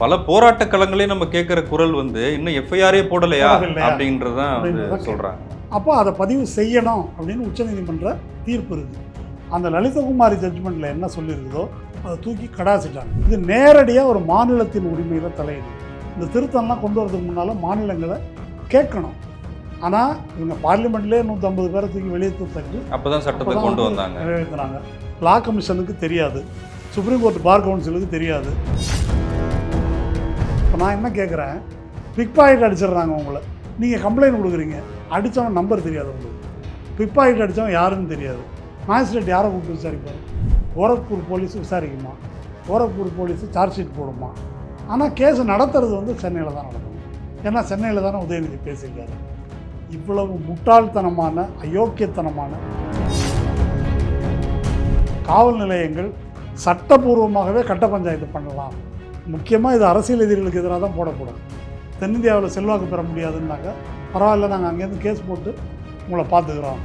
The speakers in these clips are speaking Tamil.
பல போராட்ட களங்களே நம்ம கேட்கிற குரல் வந்து இன்னும் எஃப்ஐஆரே போடலையா? அப்படின்றதான் சொல்றாங்க. அப்போ அதை பதிவு செய்யணும் அப்படின்னு உச்சநீதிமன்ற தீர்ப்பு இருக்குது. அந்த லலிதகுமாரி ஜட்ஜ்மெண்ட்டில் என்ன சொல்லியிருக்குதோ அதை தூக்கி கடாசிட்டாங்க. இது நேரடியாக ஒரு மாநிலத்தின் உரிமையில் தலையிடுது. இந்த திருத்தம்லாம் கொண்டு வரதுக்கு முன்னால் மாநிலங்களை கேட்கணும். ஆனால் இவங்க பார்லிமெண்ட்லேயே நூற்றம்பது பேரை தூக்கி வெளியே தூக்கி அப்பதான் சட்டத்தை அப்பதான் கொண்டு வந்து வந்தாங்க. நிறைவேற்றினாங்க லா கமிஷனுக்கு தெரியாது. சுப்ரீம் கோர்ட் பார் கவுன்சிலுக்கு தெரியாது. இப்போ நான் என்ன கேட்குறேன் பிக் பாக்கெட் அடிச்சிடுறாங்க உங்களை. நீங்கள் கம்ப்ளைண்ட் கொடுக்குறீங்க. அடித்தவன் நம்பர் தெரியாது உங்களுக்கு. பிக் பாக்கெட் அடித்தவன் யாருன்னு தெரியாது. மேஜிஸ்ட்ரேட் யாரை கூப்பிட்டு விசாரிப்பார்? கோரக்பூர் போலீஸ் விசாரிக்குமா? கோரக்பூர் போலீஸ் சார்ஜ் ஷீட் போடுமா? ஆனால் கேஸ் நடத்துறது வந்து சென்னையில் தான் நடக்கும். ஏன்னா சென்னையில் தானே உதயநிதி பேசியிருக்காரு. இவ்வளவு முட்டாள்தனமான அயோக்கியத்தனமான காவல் நிலையங்கள் சட்டபூர்வமாகவே கட்ட பஞ்சாயத்து பண்ணலாம். முக்கியமாக இது அரசியல் எதிரிகளுக்கு எதிராக தான் போடக்கூடாது. தென்னிந்தியாவில் செல்வாக்கு பெற முடியாதுன்னாங்க பரவாயில்ல நாங்கள் அங்கேருந்து கேஸ் போட்டு உங்களை பார்த்துக்கிறோம்.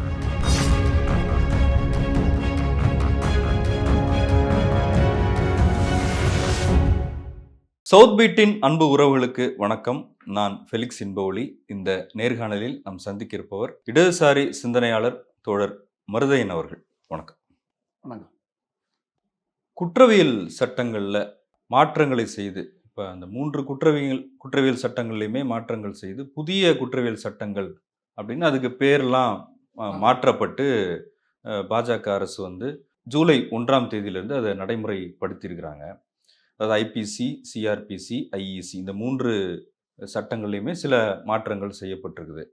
சவுத் பீட்டின் அன்பு உறவுகளுக்கு வணக்கம். நான் ஃபெலிக்ஸ் இன்பவொளி இந்த நேர்காணலில் நாம் சந்திக்க இருப்பவர் இடதுசாரி சிந்தனையாளர் தோழர் மருதையன் அவர்கள். வணக்கம். வணக்கம். குற்றவியல் சட்டங்களில் மாற்றங்களை செய்து இப்போ அந்த மூன்று குற்றவியல் குற்றவியல் சட்டங்கள்லையுமே மாற்றங்கள் செய்து புதிய குற்றவியல் சட்டங்கள் அப்படின்னு அதுக்கு பேர்லாம் மாற்றப்பட்டு பாஜக அரசு வந்து ஜூலை ஒன்றாம் தேதியிலிருந்து அதை நடைமுறைப்படுத்தியிருக்கிறாங்க. அதாவது ஐபிசி சிஆர்பிசி ஐஇசி இந்த மூன்று சட்டங்கள்லையுமே சில மாற்றங்கள் செய்யப்பட்டிருக்குது.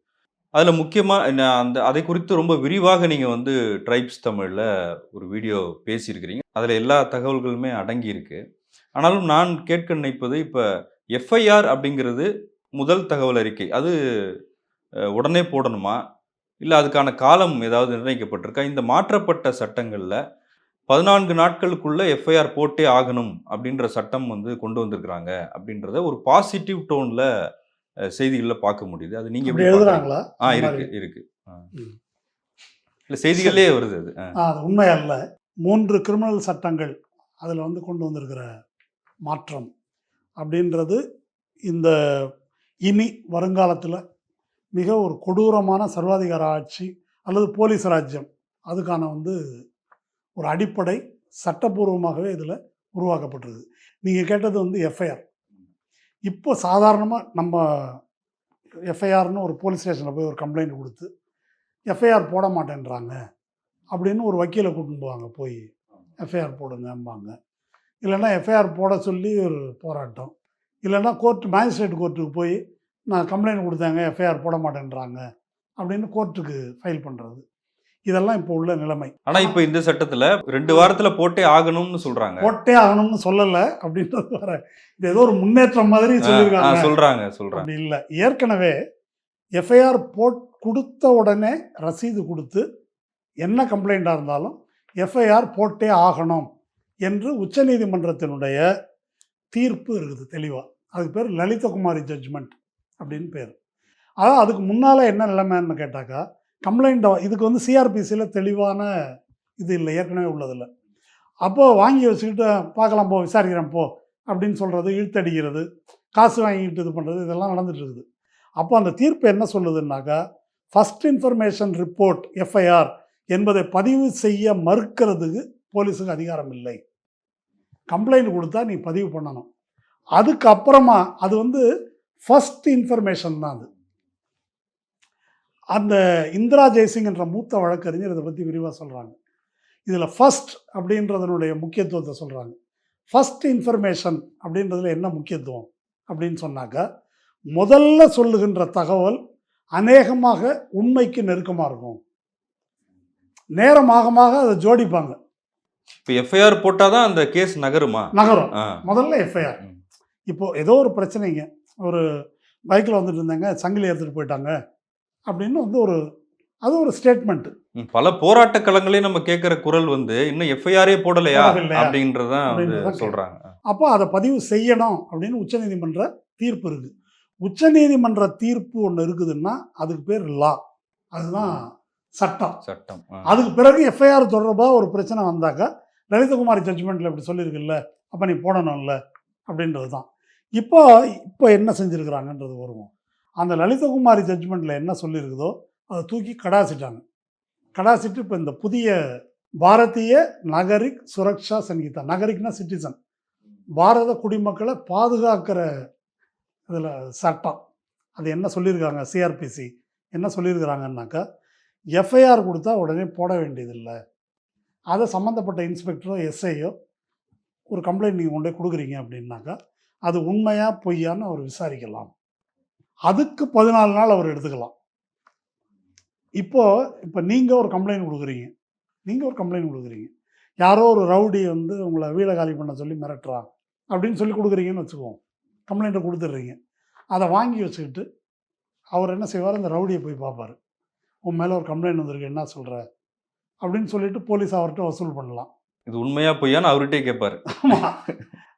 அதில் முக்கியமாக அந்த அதை குறித்து ரொம்ப விரிவாக நீங்கள் வந்து ட்ரைப்ஸ் தமிழில் ஒரு வீடியோ பேசியிருக்கிறீங்க. அதில் எல்லா தகவல்களுமே அடங்கி இருக்கு ஆனாலும் நான் கேட்க நினைப்பது இப்போ எஃப்ஐஆர் அப்படிங்கிறது முதல் தகவல் அறிக்கை. அது உடனே போடணுமா? இல்லை அதுக்கான காலம் ஏதாவது நிர்ணயிக்கப்பட்டிருக்கா? இந்த மாற்றப்பட்ட சட்டங்களில் பதினான்கு நாட்களுக்குள்ள எஃப்ஐஆர் போட்டே ஆகணும் அப்படின்ற சட்டம் வந்து கொண்டு வந்திருக்கிறாங்க அப்படின்றத ஒரு பாசிட்டிவ் டோன்ல செய்திகளில் பார்க்க முடியுது. அது நீங்க இப்படி எப்படி? எழுதுறாங்களா? ஆ இருக்கு? இருக்கு. இல்ல செய்திகளே வருது அது. அது உண்மை அல்ல. மூன்று கிரிமினல் சட்டங்கள் அதில் வந்து கொண்டு வந்திருக்கிற மாற்றம் அப்படின்றது இந்த இனி வருங்காலத்தில் மிக ஒரு கொடூரமான சர்வாதிகார ஆட்சி அல்லது போலீஸ் ராஜ்யம் அதுக்கான வந்து ஒரு அடிப்படை சட்டபூர்வமாகவே இதில் உருவாக்கப்பட்டிருக்கு நீங்கள் கேட்டது வந்து எஃப்ஐஆர் இப்போ சாதாரணமாக நம்ம எஃப்ஐஆர்னு ஒரு போலீஸ் ஸ்டேஷனில் போய் ஒரு கம்ப்ளைண்ட் கொடுத்து எஃப்ஐஆர் போட மாட்டேன்றாங்க அப்படின்னு ஒரு வக்கீலை கூட்டிட்டு போவாங்க போய் எஃப்ஐஆர் போடுங்கம்பாங்க. இல்லைன்னா எஃப்ஐஆர் போட சொல்லி ஒரு போராட்டம். இல்லைன்னா கோர்ட் மேஜிஸ்ட்ரேட் கோர்ட்டுக்கு போய் நான் கம்ப்ளைண்ட் கொடுத்தாங்க எஃப்ஐஆர் போட மாட்டேன்றாங்க அப்படின்னு கோர்ட்டுக்கு ஃபைல் பண்ணுறது இதெல்லாம் இப்போ உள்ள நிலைமை. ஆனா இப்ப இந்த சட்டத்துல ரெண்டு வாரத்துல போட்டே ஆகணும்னு சொல்றாங்க. போட்டே ஆகணும்னு சொல்லலை அப்படின்றது வர இது ஏதோ ஒரு முன்னேற்றம் மாதிரி சொல்லியிருக்காங்க சொல்றாங்க அப்படி இல்லை. ஏற்கனவே எஃப்ஐஆர் போட் கொடுத்த உடனே ரசீது கொடுத்து என்ன கம்ப்ளைண்ட்டாக இருந்தாலும் எஃப்ஐஆர் போட்டே ஆகணும். என்று உச்சநீதிமன்றத்தினுடைய தீர்ப்பு இருக்குது தெளிவாக அதுக்கு பேர் லலிதகுமாரி ஜட்ஜ்மெண்ட் அப்படின்னு பேர். அதான் அதுக்கு முன்னால் என்ன நிலைமைன்னு கேட்டாக்கா கம்ப்ளைண்ட் இதுக்கு வந்து சிஆர்பிசியில் தெளிவான இது இல்லை ஏற்கனவே உள்ளதில்லை. அப்போது வாங்கி வச்சுக்கிட்டு பார்க்கலாம் போ விசாரிக்கிறேன் போ அப்படின்னு சொல்கிறது இழுத்தடிக்கிறது காசு வாங்கிட்டு இது பண்ணுறது இதெல்லாம் நடந்துட்டு இருக்குது அப்போ அந்த தீர்ப்பு என்ன சொல்லுதுன்னாக்கா ஃபஸ்ட் இன்ஃபர்மேஷன் ரிப்போர்ட் எஃப்ஐஆர் என்பதை பதிவு செய்ய மறுக்கிறதுக்கு போலீஸுக்கு அதிகாரம் இல்லை. கம்ப்ளைண்ட் கொடுத்தா நீ பதிவு பண்ணணும். அதுக்கப்புறமா அது வந்து ஃபஸ்ட் இன்ஃபர்மேஷன் தான் அது. அந்த இந்திரா ஜெய்சிங் என்ற மூத்த வழக்கறிஞர் இதை பற்றி விரிவாக சொல்கிறாங்க இதில் ஃபர்ஸ்ட் அப்படின்றதனுடைய முக்கியத்துவத்தை சொல்கிறாங்க ஃபர்ஸ்ட் இன்ஃபர்மேஷன் அப்படின்றதுல என்ன முக்கியத்துவம் அப்படின்னு சொன்னாக்கா முதல்ல சொல்லுகின்ற தகவல் அநேகமாக உண்மைக்கு நெருக்கமாக இருக்கும். நேரமாகமாக அதை ஜோடிப்பாங்க. இப்ப எஃப்ஐஆர் போட்டாதான் அந்த கேஸ் நகருமா? நகரும். முதல்ல எஃப்ஐஆர். இப்போ ஏதோ ஒரு பிரச்சனைங்க. ஒரு பைக்கில் வந்துட்டு இருந்தாங்க சங்கிலி எடுத்துகிட்டு போயிட்டாங்க அப்படின்னு வந்து ஒரு அது ஒரு ஸ்டேட்மெண்ட் பல போராட்ட களங்களே நம்ம கேட்கிற குரல் வந்து இன்னும் எஃப்ஐஆரே போடலையா? அப்படின்றதான் சொல்றாங்க. அப்போ அதை பதிவு செய்யணும் அப்படின்னு உச்சநீதிமன்ற தீர்ப்பு இருக்கு. உச்சநீதிமன்ற தீர்ப்பு ஒன்று இருக்குதுன்னா அதுக்கு பேர் லா அதுதான் சட்டம். சட்டம். அதுக்கு பிறகு எஃப்ஐஆர் தொடர்பாக ஒரு பிரச்சனை வந்தாக்கா லலிதகுமாரி ஜட்ஜ்மெண்ட்டில் இப்படி சொல்லியிருக்குல்ல அப்போ நீ போடணும்ல அப்படின்றது தான் இப்போ இப்போ என்ன செஞ்சுருக்கிறாங்கன்றது வருவோம். அந்த லலிதகுமாரி ஜட்ஜ்மெண்ட்டில் என்ன சொல்லியிருக்குதோ அதை தூக்கி கடாசிட்டாங்க. கடாசிட்டு இப்போ இந்த புதிய பாரதிய நகரிக் சுரக்ஷா சங்கீதா நகரிக்னா சிட்டிசன் பாரத குடிமக்களை பாதுகாக்கிற இதில் சட்டம். அது என்ன சொல்லியிருக்காங்க சிஆர்பிசி என்ன சொல்லியிருக்கிறாங்கன்னாக்கா எஃப்ஐஆர் கொடுத்தா உடனே போட வேண்டியதில்லை. அதை சம்மந்தப்பட்ட இன்ஸ்பெக்டரோ எஸ்ஐயோ ஒரு கம்ப்ளைண்ட் நீங்கள் கொண்டு போய் கொடுக்குறீங்க அப்படின்னாக்கா அது உண்மையா பொய்யான்னு அவர் விசாரிக்கலாம். அதுக்கு பதினாலு நாள் அவர் எடுத்துக்கலாம். இப்போ இப்போ நீங்கள் ஒரு கம்ப்ளைண்ட் கொடுக்குறீங்க. நீங்கள் ஒரு கம்ப்ளைண்ட் கொடுக்குறீங்க. யாரோ ஒரு ரவுடி வந்து உங்களை வீடை காலி பண்ண சொல்லி மிரட்டுறான் அப்படின்னு சொல்லி கொடுக்குறீங்கன்னு வச்சுக்குவோம் கம்ப்ளைண்ட்டை கொடுத்துட்றீங்க. அதை வாங்கி வச்சுக்கிட்டு அவர் என்ன செய்வார்? அந்த ரவுடியை போய் பார்ப்பார். உன் மேலே ஒரு கம்ப்ளைண்ட் வந்திருக்கு என்ன சொல்கிற அப்படின்னு சொல்லிட்டு போலீஸ் அவர்கிட்ட வசூல் பண்ணலாம். இது உண்மையா பொய்யான்னு அவர்கிட்டே கேட்பாரு. ஆமா.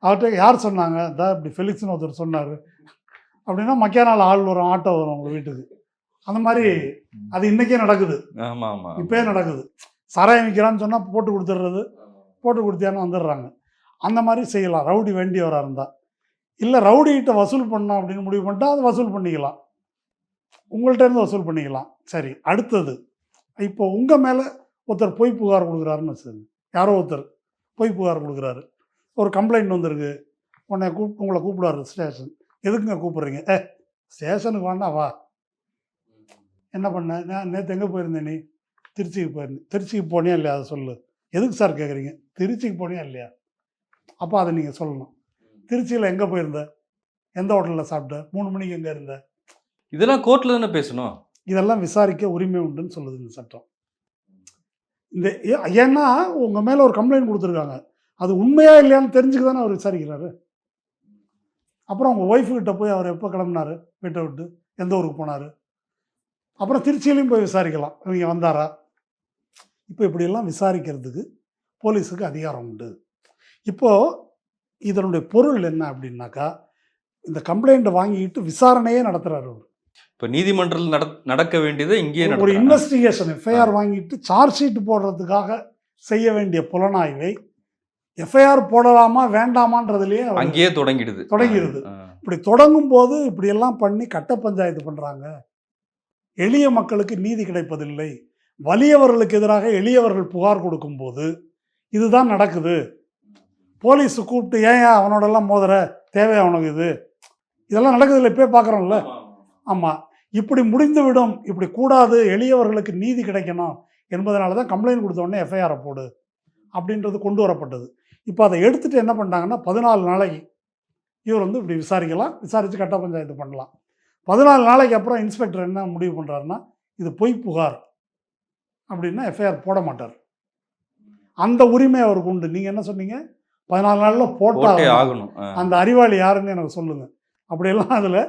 அவர்கிட்ட யார் சொன்னாங்க? தான் இப்படி ஃபெலிக்ஸ்னு ஒருத்தர் சொன்னார். அப்படின்னா மக்கா நாள் ஆள் வரும் ஆட்டோ வரும் உங்கள் வீட்டுக்கு. அந்த மாதிரி அது இன்றைக்கே நடக்குது. ஆமா ஆமா இப்போயே நடக்குது. சாராயம் விற்கிறான்னு சொன்னால் போட்டு கொடுத்துட்றது போட்டு கொடுத்தியான்னு வந்துடுறாங்க. அந்த மாதிரி செய்யலாம். ரவுடி வேண்டியவராக இருந்தால் இல்லை ரவுடிகிட்ட வசூல் பண்ணோம் அப்படின்னு முடிவு பண்ணிட்டா அதை வசூல் பண்ணிக்கலாம். உங்கள்கிட்ட இருந்து வசூல் பண்ணிக்கலாம். சரி அடுத்தது இப்போ உங்கள் மேலே ஒருத்தர் பொய் புகார் கொடுக்குறாருன்னு வச்சுக்கோங்க. யாரோ ஒருத்தர் பொய் புகார் கொடுக்குறாரு. ஒரு கம்ப்ளைண்ட் வந்திருக்கு. உன்னை கூப் உங்களை கூப்பிடுவாரு ஸ்டேஷன் எதுக்குங்க கூப்பிட்றீங்க? ஏ ஸ்டேஷனுக்கு வேணா வா. என்ன பண்ண? நான் நேற்று எங்கே போயிருந்தேன் நீ? திருச்சிக்கு போயிருந்தேன் திருச்சிக்கு போனியா இல்லையா? அதை சொல்லு. எதுக்கு சார் கேட்குறீங்க திருச்சிக்கு போனியா இல்லையா? அப்போ அதை நீங்கள் சொல்லணும். திருச்சியில் எங்கே போயிருந்த? எந்த ஹோட்டலில் சாப்பிட்ட? மூணு மணிக்கு எங்கே இருந்த? இதெல்லாம் கோர்ட்டில் தானே பேசணும்? இதெல்லாம் விசாரிக்க உரிமை உண்டுன்னு சொல்லுது இந்த சட்டம். இந்த ஏ- ஏன்னா உங்கள் மேலே ஒரு கம்ப்ளைண்ட் கொடுத்துருக்காங்க. அது உண்மையா இல்லையான்னு தெரிஞ்சுக்க தானே அவர் விசாரிக்கிறாரு. அப்புறம் அவங்க ஒய்ஃபு கிட்ட போய் அவர் எப்போ கிளம்புனாரு? வீட்டை விட்டு. எந்த ஊருக்கு போனார்? அப்புறம் திருச்சியிலையும் போய் விசாரிக்கலாம். இவங்க வந்தாரா? இப்போ இப்படியெல்லாம் விசாரிக்கிறதுக்கு போலீஸுக்கு அதிகாரம் உண்டு. இப்போது இதனுடைய பொருள் என்ன அப்படின்னாக்கா இந்த கம்ப்ளைண்ட்டை வாங்கிக்கிட்டு விசாரணையே நடத்துகிறார் அவர். இப்ப நீதிமன்றத்தில் நட நடக்க வேண்டியதை இங்கேயே ஒரு. இன்வெஸ்டிகேஷன் எஃப்ஐஆர் வாங்கிட்டு சார்ஜ் ஷீட் போடுறதுக்காக செய்ய வேண்டிய புலனாய்வை எஃப்ஐஆர் போடலாமா வேண்டாமான்றதுலயே அங்கேயே தொடங்கிடுது. தொடங்கிடுது. இப்படி தொடங்கும் போது இப்படியெல்லாம் பண்ணி கட்ட பஞ்சாயத்து பண்றாங்க. எளிய மக்களுக்கு நீதி கிடைப்பதில்லை. வலியவர்களுக்கு எதிராக எளியவர்கள் புகார் கொடுக்கும்போது இதுதான் நடக்குது. போலீஸ் கூப்பிட்டு ஏன் அவனோடெல்லாம் மோதுற? தேவை அவனுக்கு இது. இதெல்லாம் நடக்குதுல்ல இப்பயே பார்க்குறோம்ல ஆமாம் இப்படி முடிந்து விடும் இப்படி கூடாது எளியவர்களுக்கு நீதி கிடைக்கணும் என்பதனால தான் கம்ப்ளைண்ட் கொடுத்த உடனே எஃப்ஐஆரை போடு அப்படின்றது கொண்டு வரப்பட்டது. இப்போ அதை எடுத்துட்டு என்ன பண்ணிட்டாங்கன்னா பதினாலு நாளைக்கு இவர் வந்து இப்படி விசாரிக்கலாம் விசாரித்து கட்ட பஞ்சாயத்து பண்ணலாம். பதினாலு நாளைக்கு அப்புறம் இன்ஸ்பெக்டர் என்ன முடிவு பண்ணுறாருன்னா இது பொய் புகார் அப்படின்னா எஃப்ஐஆர் போட மாட்டார். அந்த உரிமை அவருக்கு உண்டு. நீங்கள் என்ன சொன்னீங்க? பதினாலு நாளில் போட்டே போட்டால் ஆகணும். அந்த அறிவாளி யாருன்னு எனக்கு சொல்லுங்கள் அப்படியெல்லாம் அதில்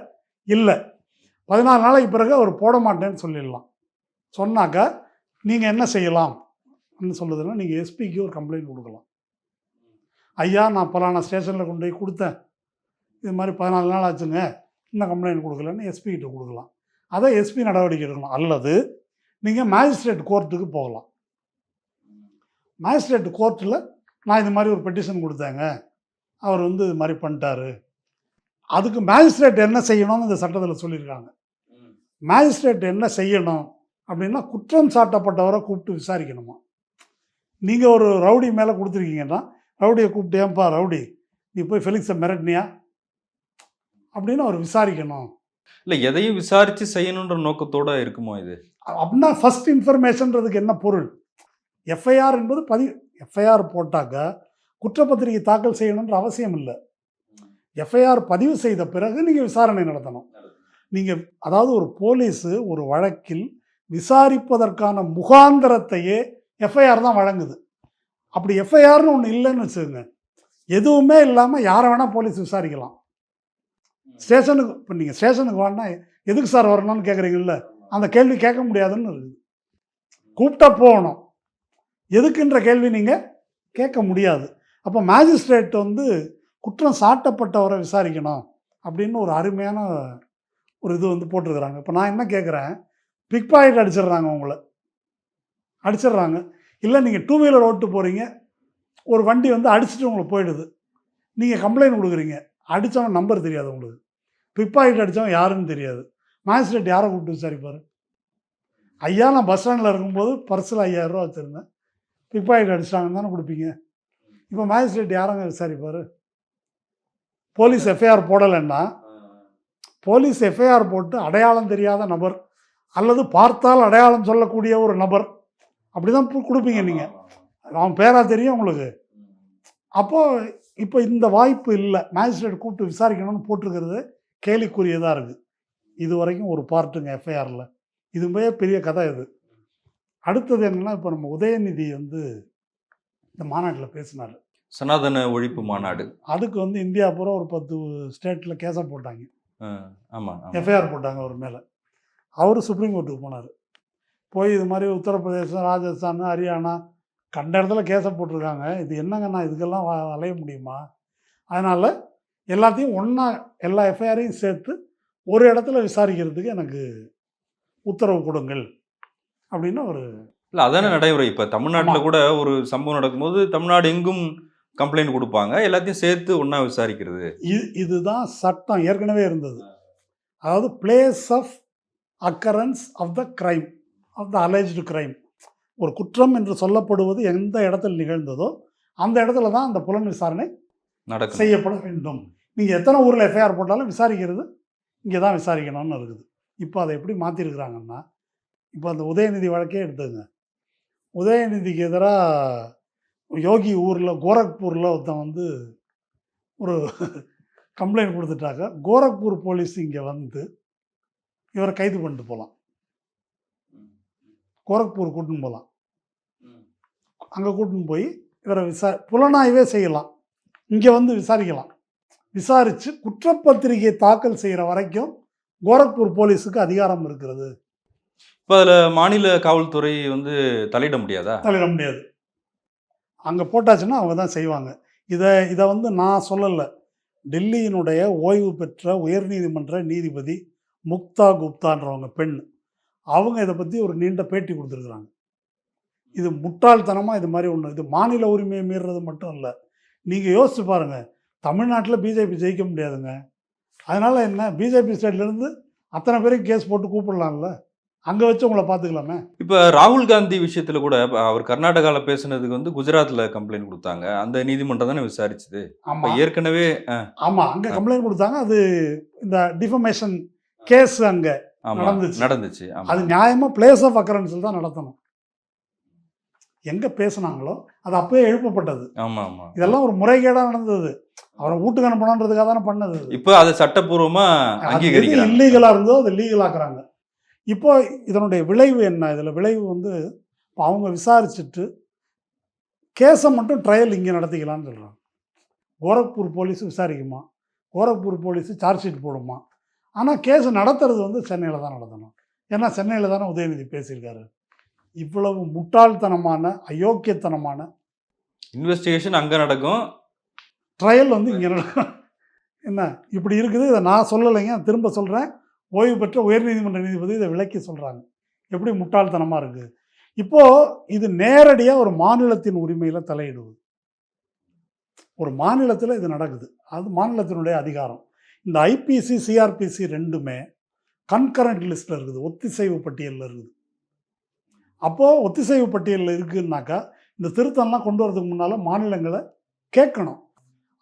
இல்லை. பதினாறு நாளைக்கு பிறகு அவர் போட மாட்டேன்னு சொல்லிடலாம். சொன்னாக்கா நீங்கள் என்ன செய்யலாம்? சொல்லுதுன்னா நீங்கள் எஸ்பிக்கு ஒரு கம்ப்ளைண்ட் கொடுக்கலாம். ஐயா நான் பலானா ஸ்டேஷனில் கொண்டு போய் கொடுத்தேன். இது மாதிரி பதினாலு நாள் ஆச்சுங்க. இன்னும் கம்ப்ளைண்ட் கொடுக்கலன்னு எஸ்பி கிட்ட கொடுக்கலாம். அதை எஸ்பி நடவடிக்கை எடுக்கணும் அல்லது நீங்கள் மேஜிஸ்ட்ரேட் கோர்ட்டுக்கு போகலாம். மேஜிஸ்ட்ரேட் கோர்ட்டில் நான் இது மாதிரி ஒரு பெட்டிஷன் கொடுத்தேங்க. அவர் வந்து இது மாதிரி பண்ணிட்டாரு. அதுக்கு மேஜிஸ்ட்ரேட் என்ன செய்யணும்னு இந்த சட்டத்தில் சொல்லியிருக்காங்க. மேஜிஸ்ட்ரேட் என்ன செய்யணும் அப்படின்னா குற்றம் சாட்டப்பட்டவரை கூப்பிட்டு விசாரிக்கணுமா? நீங்கள் ஒரு ரவுடி மேலே கொடுத்துருக்கீங்கன்னா ரவுடியை கூப்பிட்டு ஏன்பா ரவுடி நீ போய் ஃபெலிக்ஸை மிரட்டினியா? அப்படின்னு அவர் விசாரிக்கணும். இல்ல எதையும் விசாரிச்சு செய்யணுன்ற நோக்கத்தோட இருக்குமோ இது? அப்படின்னா ஃபர்ஸ்ட் இன்ஃபர்மேஷன்றதுக்கு என்ன பொருள்? எஃப்ஐஆர் என்பது பதிவு எஃப்ஐஆர் போட்டாக்க குற்றப்பத்திரிகை தாக்கல் செய்யணுன்ற அவசியம் இல்லை. எஃப்ஐஆர் பதிவு செய்த பிறகு நீங்கள் விசாரணை நடத்தணும். நீங்கள் அதாவது ஒரு போலீஸு ஒரு வழக்கில் விசாரிப்பதற்கான முகாந்திரத்தையே எஃப்ஐஆர் தான் வழங்குது. அப்படி எஃப்ஐஆர்னு ஒன்று இல்லைன்னு வச்சுக்கோங்க. எதுவுமே இல்லாமல் யாரை வேணால் போலீஸ் விசாரிக்கலாம். ஸ்டேஷனுக்கு இப்போ நீங்கள் ஸ்டேஷனுக்கு வான்னா எதுக்கு சார் வரணும்னு கேட்குறீங்கல்ல அந்த கேள்வி கேட்க முடியாதுன்னு இருக்குது. கூப்பிட்டா போகணும். எதுக்குன்ற கேள்வி நீங்கள் கேட்க முடியாது. அப்போ மேஜிஸ்ட்ரேட் வந்து குற்றம் சாட்டப்பட்டவரை விசாரிக்கணும் அப்படின்னு ஒரு அருமையான ஒரு இது வந்து போட்டிருக்கிறாங்க. இப்போ நான் என்ன கேட்குறேன் பிக் பாக்கெட் அடிச்சிடுறாங்க உங்களை. அடிச்சிடுறாங்க. இல்லை நீங்கள் டூ வீலர் ஓட்டு போகிறீங்க ஒரு வண்டி வந்து அடிச்சுட்டு உங்களுக்கு போயிடுது. நீங்கள் கம்ப்ளைண்ட் கொடுக்குறீங்க. அடித்தவன் நம்பர் தெரியாது உங்களுக்கு. பிக் பாக்கெட் அடித்தவன் யாருன்னு தெரியாது. மேஜிஸ்ட்ரேட் யாரை கூப்பிட்டு விசாரிப்பார்? ஐயா நான் பஸ் ஸ்டாண்டில் இருக்கும்போது பர்ஸில் ஐயாயிரரூவா வச்சுருந்தேன். பிக் பாக்கெட் அடிச்சிட்டாங்கன்னு தானே கொடுப்பீங்க? இப்போ மேஜிஸ்ட்ரேட் யாரங்க விசாரிப்பார்? போலீஸ் எஃப்ஐஆர் போடலைன்னா போலீஸ் எஃப்ஐஆர் போட்டு அடையாளம் தெரியாத நபர் அல்லது பார்த்தால் அடையாளம் சொல்லக்கூடிய ஒரு நபர். அப்படி தான் கொடுப்பீங்க நீங்கள் அவன் பேரா தெரியும் உங்களுக்கு. அப்போது இப்போ இந்த வாய்ப்பு இல்லை. மேஜிஸ்ட்ரேட் கூப்பிட்டு விசாரிக்கணும்னு போட்டிருக்கிறது கேலிக்குரியதாக இருக்குது இது வரைக்கும் ஒரு பார்ட்டுங்க எஃப்ஐஆரில் இதுவே பெரிய கதை இது. அடுத்தது என்னன்னா இப்போ நம்ம உதயநிதி வந்து இந்த மாநாட்டில் பேசினார். சனாதன ஒழிப்பு மாநாடு. அதுக்கு வந்து இந்தியா பூரா ஒரு பத்து ஸ்டேட்டில் கேஸை போட்டாங்க. ஆ, ஆமா ஆமா. எஃப்ஐஆர் போட்டாங்க அவர் மேலே. அவர் சுப்ரீம் கோர்ட்டுக்கு போனார். போய் இது மாதிரி உத்தரப்பிரதேசம் ராஜஸ்தான் ஹரியானா கண்ட இடத்துல கேஸை போட்டிருக்காங்க. இது என்னங்கண்ணா? இதுக்கெல்லாம் அலைய முடியுமா? அதனால் எல்லாத்தையும் ஒன்றா எல்லா எஃப்ஐஆரையும் சேர்த்து ஒரு இடத்துல விசாரிக்கிறதுக்கு எனக்கு உத்தரவு கொடுங்கள் அப்படின்னு ஒரு இல்ல அதானே நடைமுறை. இப்ப தமிழ்நாட்டுல கூட ஒரு சம்பவம் நடக்கும்போது தமிழ்நாடு எங்கும் கம்ப்ளைண்ட் கொடுப்பாங்க. எல்லாத்தையும் சேர்த்து ஒண்ணா விசாரிக்கிறது. இது இதுதான் சட்டம். ஏற்கனவே இருந்தது. அதாவது place of occurrence of the crime of the alleged crime ஒரு குற்றம் என்று சொல்லப்படுவது எந்த இடத்தில் நிகழ்ந்ததோ அந்த இடத்துல தான் அந்த புலன் விசாரணை நடக்கும் செய்யப்பட வேண்டும். நீங்கள் எத்தனை ஊரில் எஃப்ஐஆர் போட்டாலும் விசாரிக்கிறது இங்கே தான் விசாரிக்கணும்னு இருக்குது. இப்போ அதை எப்படி மாற்றிருக்கிறாங்கன்னா இப்போ அந்த உதயநிதி வழக்கே எடுத்துங்க உதயநிதிக்கு எதிராக யோகி ஊரில் கோரக்பூரில் ஒருத்தன் வந்து ஒரு கம்ப்ளைண்ட் கொடுத்துட்டாங்க. கோரக்பூர் போலீஸ் இங்கே வந்து இவரை கைது பண்ணிட்டு போகலாம் கோரக்பூர் கூட்டின்னு போகலாம் அங்கே கூட்டின்னு போய் இவரை விசா புலனாய்வே செய்யலாம். இங்கே வந்து விசாரிக்கலாம். விசாரித்து குற்றப்பத்திரிகை தாக்கல் செய்கிற வரைக்கும் கோரக்பூர் போலீஸுக்கு அதிகாரம் இருக்கிறது. இப்ப அதுல மாநில காவல்துறை வந்து தலையிட முடியாதா? தலையிட முடியாது. அங்கே போட்டாச்சுன்னா அவங்க தான் செய்வாங்க. இதை இதை வந்து நான் சொல்லலை. டெல்லியினுடைய ஓய்வு பெற்ற உயர்நீதிமன்ற நீதிபதி முக்தா குப்தான்றவங்க பெண். அவங்க இதை பற்றி ஒரு நீண்ட பேட்டி கொடுத்துருக்குறாங்க. இது முட்டாள்தனமாக இது மாதிரி ஒன்று இது மாநில உரிமையை மீறுறது மட்டும் இல்லை. நீங்கள் யோசிச்சு பாருங்கள் தமிழ்நாட்டில் பிஜேபி ஜெயிக்க முடியாதுங்க. அதனால் என்ன? பிஜேபி ஸ்டேட்லேருந்து அத்தனை பேரும் கேஸ் போட்டு கூப்பிடலாம்ல? அங்கே வச்சு உங்களை பார்த்துக்கலாமே இப்ப ராகுல் காந்தி விஷயத்துல கூட அவர் கர்நாடகால பேசுனதுக்கு வந்து குஜராத்ல கம்ப்ளைண்ட் கொடுத்தாங்க. அந்த நீதிமன்றம் தானே விசாரிச்சது. ஆமாம் ஏற்கனவே ஆமாம் அங்கே கம்ப்ளைண்ட் கொடுத்தாங்க. அது இந்த டிஃபமேஷன் கேஸ் அங்கே நடந்துச்சு. நடந்துச்சு அது நியாயமாக பிளேஸ் ஆஃப் அக்கரன்ஸில் தான் நடத்தணும். எங்கே பேசுனாங்களோ அது அப்பயே எழுப்பப்பட்டது. ஆமா ஆமா. இதெல்லாம் ஒரு முறைகேடாக நடந்தது. அவரை வீட்டுக்கு அனுப்பணுன்றதுக்காக தானே பண்ணது. இப்ப அதை சட்டப்பூர்வமா அங்கீகரிக்கிறாங்க. இல்லீகலாக இருந்தோ அதை லீகல் ஆக்குறாங்க. இப்போ இதனுடைய விளைவு என்ன? இதில் விளைவு வந்து இப்போ அவங்க விசாரிச்சுட்டு கேஸை மட்டும் ட்ரையல் இங்கே நடத்திக்கலாம்னு சொல்கிறாங்க கோரக்பூர் போலீஸ் விசாரிக்குமா? கோரக்பூர் போலீஸ் சார்ஜ் ஷீட் போடுமா? ஆனால் கேஸ் நடத்துறது வந்து சென்னையில் தான் நடத்தணும். ஏன்னா சென்னையில் தானே உதயநிதி பேசியிருக்காரு. இவ்வளவு முட்டாள்தனமான அயோக்கியத்தனமான இன்வெஸ்டிகேஷன் அங்க நடக்கும். ட்ரையல் வந்து இங்கே நடக்கும். என்ன? இப்படி இருக்குது இதை நான் சொல்லலைங்க திரும்ப சொல்கிறேன் ஓய்வு பெற்ற உயர்நீதிமன்ற நீதிபதி இதை விளக்கி சொல்கிறாங்க எப்படி முட்டாள்தனமாக இருக்குது இப்போது இது நேரடியாக ஒரு மாநிலத்தின் உரிமையில் தலையிடுவது. ஒரு மாநிலத்தில் இது நடக்குது. அது மாநிலத்தினுடைய அதிகாரம். இந்த ஐபிசி சிஆர்பிசி ரெண்டுமே கன்கரண்ட் லிஸ்ட்டில் இருக்குது. ஒத்திசைவு பட்டியலில் இருக்குது. அப்போது ஒத்திசைவு பட்டியலில் இருக்குன்னாக்கா இந்த திருத்தம்லாம் கொண்டு வரதுக்கு முன்னால் மாநிலங்களை கேட்கணும்.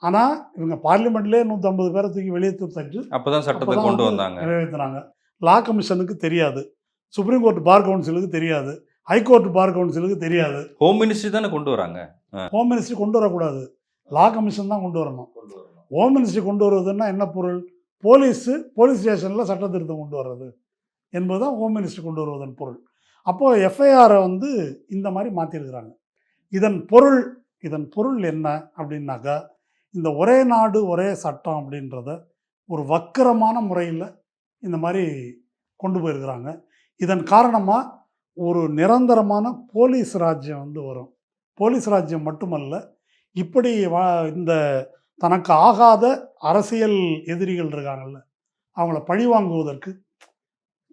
ஆனால் இவங்க பார்லிமெண்ட்லேயே நூற்றம்பது பேரை தூக்கி வெளியே தூக்கிட்டு அப்பதான் சட்டத்தை அப்பதான் கொண்டு வந்து வந்தாங்க. நிறைவேற்றினாங்க லா கமிஷனுக்கு தெரியாது. சுப்ரீம் கோர்ட் பார் கவுன்சிலுக்கு தெரியாது. ஹைகோர்ட் பார் கவுன்சிலுக்கு தெரியாது. ஹோம் மினிஸ்ட்ரி தானே கொண்டு வராங்க? ஹோம் மினிஸ்ட்ரி கொண்டு வரக்கூடாது. லா கமிஷன் தான் கொண்டு வரணும். ஹோம் மினிஸ்ட்ரி கொண்டு வருவதுன்னா என்ன பொருள்? போலீஸு போலீஸ் ஸ்டேஷனில் சட்ட திருத்தம் கொண்டு வர்றது என்பது தான் ஹோம் மினிஸ்ட்ரி கொண்டு வருவதன் பொருள். அப்போது எஃப்ஐஆரை வந்து இந்த மாதிரி மாற்றிருக்கிறாங்க இதன் பொருள் இதன் பொருள் என்ன அப்படின்னாக்கா இந்த ஒரே நாடு ஒரே சட்டம் அப்படின்றத ஒரு வக்கரமான முறையில் இந்த மாதிரி கொண்டு போயிருக்கிறாங்க. இதன் காரணமாக ஒரு நிரந்தரமான போலீஸ் ராஜ்யம் வந்து வரும். போலீஸ் ராஜ்யம் மட்டுமல்ல இப்படி இந்த தனக்கு ஆகாத அரசியல் எதிரிகள் இருக்காங்கல்ல அவங்கள பழி வாங்குவதற்கு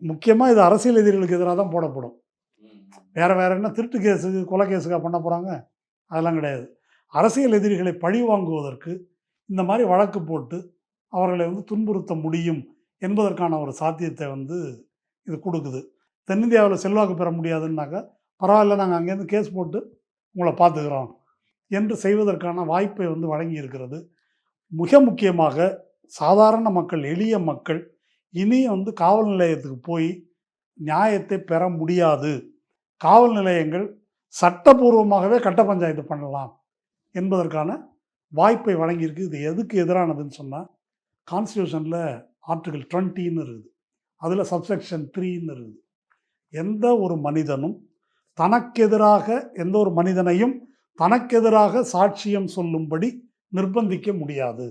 முக்கியமாக இது அரசியல் எதிரிகளுக்கு எதிராக தான் போடப்படும். வேறு வேறு என்ன திருட்டு கேஸுக்கு கொலை கேஸுக்காக பண்ண போகிறாங்க அதெல்லாம் கிடையாது. அரசியல் எதிரிகளை பழி வாங்குவதற்கு இந்த மாதிரி வழக்கு போட்டு அவர்களை வந்து துன்புறுத்த முடியும் என்பதற்கான ஒரு சாத்தியத்தை வந்து இது கொடுக்குது. தென்னிந்தியாவில் செல்வாக்கு பெற முடியாதுன்னாக்கா பரவாயில்ல நாங்கள் அங்கேருந்து கேஸ் போட்டு உங்களை பார்த்துக்கிறோம் என்று செய்வதற்கான வாய்ப்பை வந்து வழங்கி இருக்கிறது. மிக முக்கியமாக சாதாரண மக்கள் எளிய மக்கள் இனி வந்து காவல் நிலையத்துக்கு போய் நியாயத்தை பெற முடியாது. காவல் நிலையங்கள் சட்டபூர்வமாகவே கட்ட பஞ்சாயத்து பண்ணலாம். என்பதற்கான வாய்ப்பை வழங்கியிருக்கு. இது எதுக்கு எதிரானதுன்னு சொன்னால் கான்ஸ்டியூஷனில் ஆர்டிகல் டுவெண்ட்டின்னு இருக்குது. அதில் சப்செக்ஷன் த்ரீன்னு இருக்குது. எந்த ஒரு மனிதனும் தனக்கெதிராக எந்த ஒரு மனிதனையும் தனக்கெதிராக சாட்சியம் சொல்லும்படி நிர்பந்திக்க முடியாது.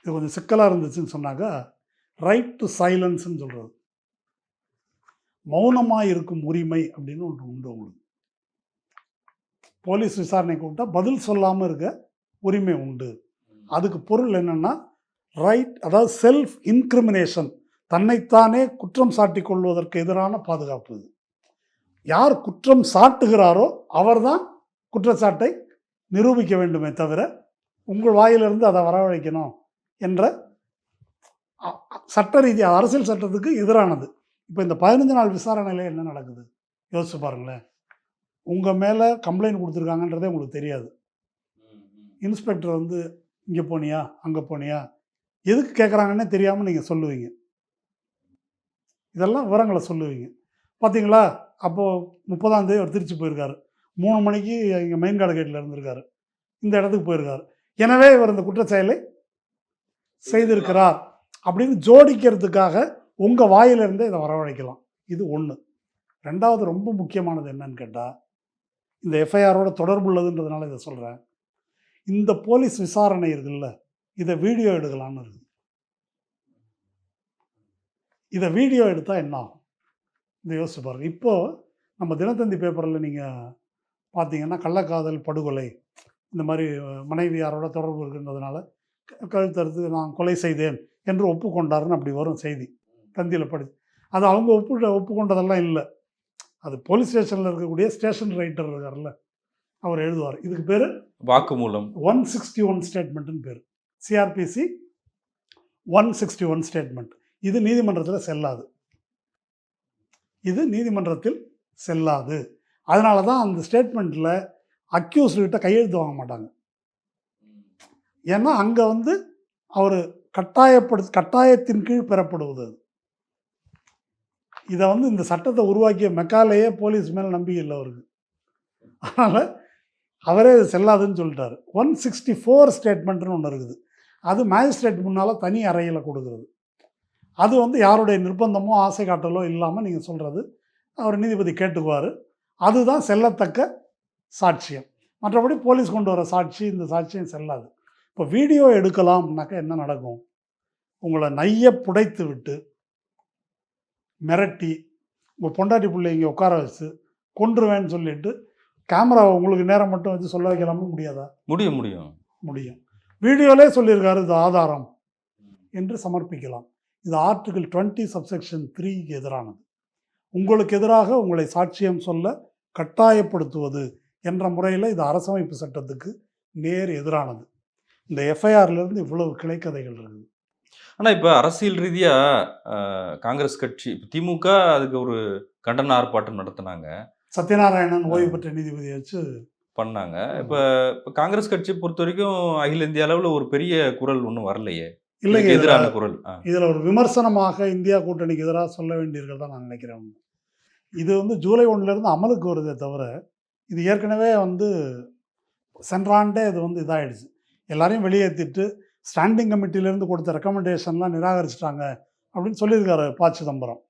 இது கொஞ்சம் சிக்கலாக இருந்துச்சுன்னு சொன்னாக்கா ரைட் டு சைலன்ஸ்ன்னு சொல்கிறது மௌனமாக இருக்கும் உரிமை அப்படின்னு ஒன்று உண்டு உங்களுக்கு. போலீஸ் விசாரணை கூப்பிட்டா பதில் சொல்லாமல் இருக்க உரிமை உண்டு. அதுக்கு பொருள் என்னென்னா ரைட் அதாவது செல்ஃப் இன்க்ரிமினேஷன் தன்னைத்தானே குற்றம் சாட்டி கொள்வதற்கு எதிரான பாதுகாப்பு இது. யார் குற்றம் சாட்டுகிறாரோ அவர்தான் குற்றச்சாட்டை நிரூபிக்க வேண்டுமே தவிர உங்கள் வாயிலிருந்து அதை வரவழைக்கணும் என்ற சட்ட ரீதியாக அரசியல் சட்டத்துக்கு எதிரானது. இப்போ இந்த பதினஞ்சு நாள் விசாரணையில் என்ன நடக்குது? யோசிச்சு பாருங்களேன். உங்கள் மேலே கம்ப்ளைண்ட் கொடுத்துருக்காங்கன்றதே உங்களுக்கு தெரியாது. இன்ஸ்பெக்டர் வந்து இங்கே போனியா? அங்கே போனியா? எதுக்கு கேட்குறாங்கன்னே தெரியாமல் நீங்கள் சொல்லுவீங்க. இதெல்லாம் விவரங்களை சொல்லுவீங்க. பார்த்தீங்களா அப்போது முப்பதாம் தேதி அவர் திருச்சி போயிருக்காரு. மூணு மணிக்கு இங்கே மெயின் கார்டு கேட்டில் இருந்திருக்காரு. இந்த இடத்துக்கு போயிருக்காரு. எனவே இவர் இந்த குற்றச்செயலை செய்திருக்கிறார் அப்படின்னு ஜோடிக்கிறதுக்காக உங்கள் வாயிலிருந்தே இதை வரவழைக்கலாம். இது ஒன்று ரெண்டாவது ரொம்ப முக்கியமானது என்னன்னு கேட்டால் இந்த எஃப்ஐஆரோட தொடர்பு உள்ளதுன்றதுனால இதை சொல்கிறேன் இந்த போலீஸ் விசாரணை இருக்குல்ல இதை வீடியோ எடுக்கலாம்னு இருக்குது இதை வீடியோ எடுத்தால் என்ன ஆகும்? இதை யோசிச்சு பாருங்கள் இப்போது நம்ம தினத்தந்தி பேப்பரில் நீங்கள் பார்த்தீங்கன்னா கள்ளக்காதல் படுகொலை இந்த மாதிரி மனைவியாரோட தொடர்பு இருக்குன்றதுனால க- கழுத்தறுத்து நான் கொலை செய்தேன் என்று ஒப்புக்கொண்டாருன்னு அப்படி வரும் செய்தி. தந்தியில் படி அது அவங்க ஒப்பு ஒப்புக்கொண்டதெல்லாம் இல்லை. அது போலீஸ் ஸ்டேஷனில் இருக்கக்கூடிய ஸ்டேஷன் ரைட்டர் இருக்கார்ல அவர் எழுதுவார். இதுக்கு பேர் வாக்குமூலம். ஒன் சிக்ஸ்டி ஒன் ஸ்டேட்மெண்ட்டுன்னு பேர் CrPC one sixty one statement இது நீதிமன்றத்தில் செல்லாது. இது நீதிமன்றத்தில் செல்லாது. அதனால தான் அந்த ஸ்டேட்மெண்ட்டில் அக்யூஸ்டுகிட்ட கையெழுத்து வாங்க மாட்டாங்க. ஏன்னா அங்கே வந்து அவர் கட்டாயப்படு கட்டாயத்தின் கீழ் பெறப்படுவது அது. இதை வந்து இந்த சட்டத்தை உருவாக்கிய மெக்காலேயே போலீஸ் மேலே நம்பிக்கை இல்லை அவருக்கு. அதனால் அவரே இது செல்லாதுன்னு சொல்லிட்டாரு. ஒன் சிக்ஸ்டி ஃபோர் ஸ்டேட்மெண்ட்னு ஒன்று இருக்குது. அது மேஜிஸ்ட்ரேட் முன்னால் தனி அறையில் கொடுக்குறது. அது வந்து யாருடைய நிர்பந்தமோ ஆசை காட்டலோ இல்லாமல் நீங்கள் சொல்கிறது அவர் நீதிபதி கேட்டுக்குவார். அதுதான் செல்லத்தக்க சாட்சியம். மற்றபடி போலீஸ் கொண்டு வர சாட்சி இந்த சாட்சியம் செல்லாது. இப்போ வீடியோ எடுக்கலாம்னாக்கா என்ன நடக்கும்? உங்களை நைய புடைத்து விட்டு மிரட்டி உங்கள் பொண்டாட்டி பிள்ளை இங்கே உட்கார வச்சு கொன்றுவேன்னு சொல்லிட்டு கேமராவை உங்களுக்கு நேரம் மட்டும் வச்சு சொல்ல வைக்கலாமா? முடியாதா? முடியும் முடியும். முடியும். வீடியோலே சொல்லியிருக்காரு இது ஆதாரம் என்று சமர்ப்பிக்கலாம். இது ஆர்டிகிள் டுவெண்ட்டி சப்செக்ஷன் த்ரீக்கு எதிரானது. உங்களுக்கு எதிராக உங்களை சாட்சியம் சொல்ல கட்டாயப்படுத்துவது என்ற முறையில் இது அரசமைப்பு சட்டத்துக்கு நேர் எதிரானது. இந்த எஃப்ஐஆர்லேருந்து இவ்வளவு கிளைக்கதைகள் இருக்குது ஆனா இப்ப அரசியல் ரீதியா அஹ், காங்கிரஸ் கட்சி இப்ப திமுக அதுக்கு ஒரு கண்டன ஆர்ப்பாட்டம் நடத்தினாங்க. சத்யநாராயணன் ஓய்வு பெற்ற நீதிபதியை வச்சு பண்ணாங்க. இப்ப காங்கிரஸ் கட்சி பொறுத்த வரைக்கும் அகில இந்திய அளவுல ஒரு பெரிய குரல் ஒன்றும் வரலையே. இல்லைங்க எதிரான குரல். இதில் ஒரு விமர்சனமாக இந்தியா கூட்டணிக்கு எதிராக சொல்ல வேண்டியர்கள் தான் நான் நினைக்கிறேன். இது வந்து ஜூலை ஒன்றுலேருந்து அமலுக்கு வருதே தவிர இது ஏற்கனவே வந்து சென்ற ஆண்டே இது வந்து இதாகிடுச்சு எல்லாரையும் வெளியேற்றிட்டு ஸ்டாண்டிங் கமிட்டிலேருந்து கொடுத்த ரெக்கமெண்டேஷன்லாம் நிராகரிச்சிட்டாங்க அப்படின்னு சொல்லியிருக்காரு ப. சிதம்பரம்.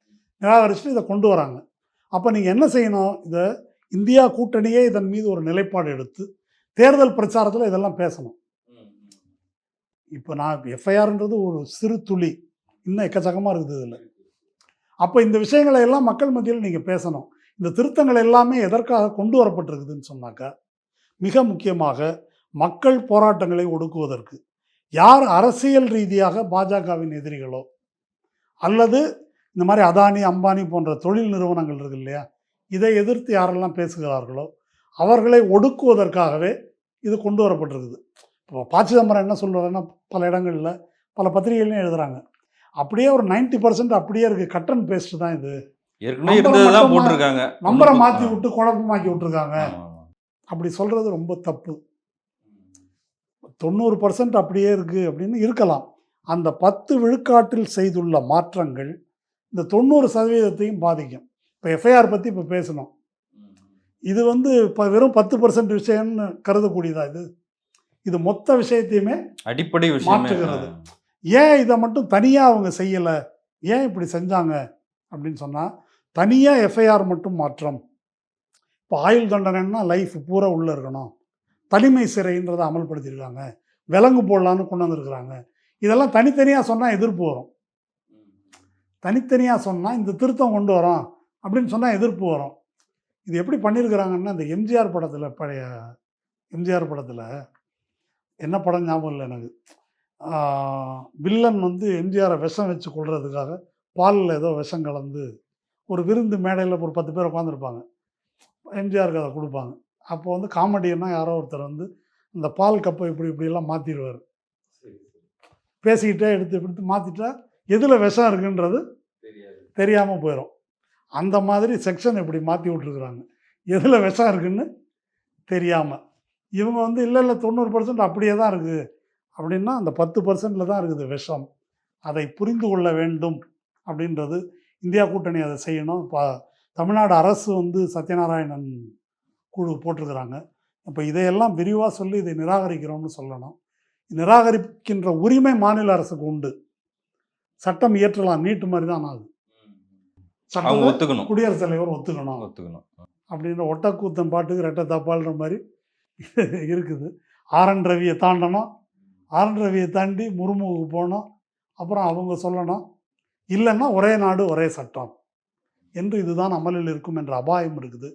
நிராகரிச்சுட்டு இதை கொண்டு வராங்க. அப்போ நீங்கள் என்ன செய்யணும்? இதை இந்தியா கூட்டணியே இதன் மீது ஒரு நிலைப்பாடு எடுத்து தேர்தல் பிரச்சாரத்தில் இதெல்லாம் பேசணும். இப்போ நான் எஃப்ஐஆர்ன்றது ஒரு சிறு துளி. இன்னும் எக்கச்சக்கமாக இருக்குது இதில். அப்போ இந்த விஷயங்களை எல்லாம் மக்கள் மத்தியில் நீங்கள் பேசணும். இந்த திருத்தங்கள் எல்லாமே எதற்காக கொண்டு வரப்பட்டிருக்குதுன்னு சொன்னாக்கா மிக முக்கியமாக மக்கள் போராட்டங்களை ஒடுக்குவதற்கு. யார் அரசியல் ரீதியாக பாஜகவின் எதிரிகளோ அல்லது இந்த மாதிரி அதானி அம்பானி போன்ற தொழில் நிறுவனங்கள் இருக்கு இல்லையா இதை எதிர்த்து யாரெல்லாம் பேசுகிறார்களோ அவர்களை ஒடுக்குவதற்காகவே இது கொண்டு வரப்பட்டிருக்குது. இப்போ ப சிதம்பரம் என்ன சொல்கிறாருன்னா பல இடங்களில் பல பத்திரிகைகளையும் எழுதுறாங்க. அப்படியே ஒரு 90% பர்சன்ட் அப்படியே இருக்குது கட் அண்ட் பேஸ்ட் தான் இது. போட்டிருக்காங்க. நம்பரை மாற்றி விட்டு குழப்பமாக்கி விட்டுருக்காங்க. அப்படி சொல்கிறது ரொம்ப தப்பு. தொண்ணூறு பர்சன்ட் அப்படியே இருக்குது அப்படின்னு இருக்கலாம். அந்த பத்து விழுக்காட்டில் செய்துள்ள மாற்றங்கள் இந்த தொண்ணூறு சதவீதத்தையும் பாதிக்கும். இப்போ எஃப்ஐஆர் பற்றி இப்போ பேசணும். இது வந்து இப்போ வெறும் பத்து பர்சன்ட் விஷயம்னு கருதக்கூடியதா இது? இது மொத்த விஷயத்தையுமே அடிப்படை மாற்றுகிறது. ஏன் இதை மட்டும் தனியாக அவங்க செய்யலை? ஏன் இப்படி செஞ்சாங்க? அப்படின்னு சொன்னால் தனியாக எஃப்ஐஆர் மட்டும் மாற்றம். இப்போ ஆயுள் தண்டனைன்னா லைஃப் பூரா உள்ளே இருக்கணும். தனிமை சிறைன்றதை அமல்படுத்தியிருக்காங்க விலங்கு போடலான்னு கொண்டு வந்திருக்கிறாங்க இதெல்லாம் தனித்தனியாக சொன்னால் எதிர்ப்பு வரும். தனித்தனியாக சொன்னால் இந்த திருத்தம் கொண்டு வரோம் அப்படின்னு சொன்னால் எதிர்ப்பு வரும். இது எப்படி பண்ணியிருக்கிறாங்கன்னா இந்த எம்ஜிஆர் படத்தில் பழைய எம்ஜிஆர் படத்தில் என்ன படம் ஞாபகம் இல்லை எனக்கு. வில்லன் வந்து எம்ஜிஆரை விஷம் வச்சு கொள்றதுக்காக பாலில் ஏதோ விஷம் கலந்து ஒரு விருந்து மேடையில் ஒரு பத்து பேர் உட்காந்துருப்பாங்க எம்ஜிஆருக்கு அதை கொடுப்பாங்க. அப்போ வந்து காமெடியன்னா யாரோ ஒருத்தர் வந்து இந்த பால் கப்பை இப்படி இப்படியெல்லாம் மாற்றிடுவார் பேசிக்கிட்டே எடுத்து எடுத்து மாற்றிட்டா எதில் விஷம் இருக்குன்றது தெரியாமல் போயிடும் அந்த மாதிரி செக்ஷன் இப்படி மாற்றி விட்ருக்குறாங்க எதில் விஷம் இருக்குன்னு தெரியாமல் இவங்க வந்து இல்லை இல்லை தொண்ணூறு பர்சன்ட் அப்படியே தான் இருக்குது அப்படின்னா அந்த பத்து பர்சன்டில் தான் இருக்குது விஷம். அதை புரிந்து கொள்ள வேண்டும் அப்படின்றது இந்தியா கூட்டணி அதை செய்யணும். இப்போ தமிழ்நாடு அரசு வந்து சத்யநாராயணன் குழு போட்டிருக்கிறாங்க. இப்போ இதையெல்லாம் விரிவாக சொல்லி இதை நிராகரிக்கிறோம்னு சொல்லணும். நிராகரிக்கின்ற உரிமை மாநில அரசுக்கு உண்டு. சட்டம் இயற்றலாம் நீட்டு மாதிரி தான் ஆகுது. சட்டம் ஒத்துக்கணும். குடியரசுத் தலைவர் ஒத்துக்கணும். ஒத்துக்கணும். அப்படின்ற ஒட்டக்கூத்தன் பாட்டுக்கு ரெட்டை தப்பால்ன்ற மாதிரி இருக்குது. ஆரன் ரவியை தாண்டணும். ஆரன் ரவியை தாண்டி முர்முவுக்கு போகணும். அப்புறம் அவங்க சொல்லணும். இல்லைன்னா ஒரே நாடு ஒரே சட்டம். என்று இதுதான் அமலில் இருக்கும் என்ற அபாயம் இருக்குது.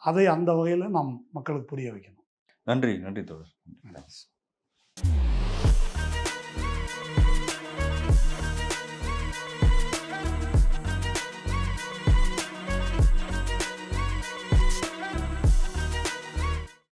அதை அந்த வகையில் நாம் மக்களுக்கு புரிய வைக்கணும். நன்றி நன்றி தோழர்.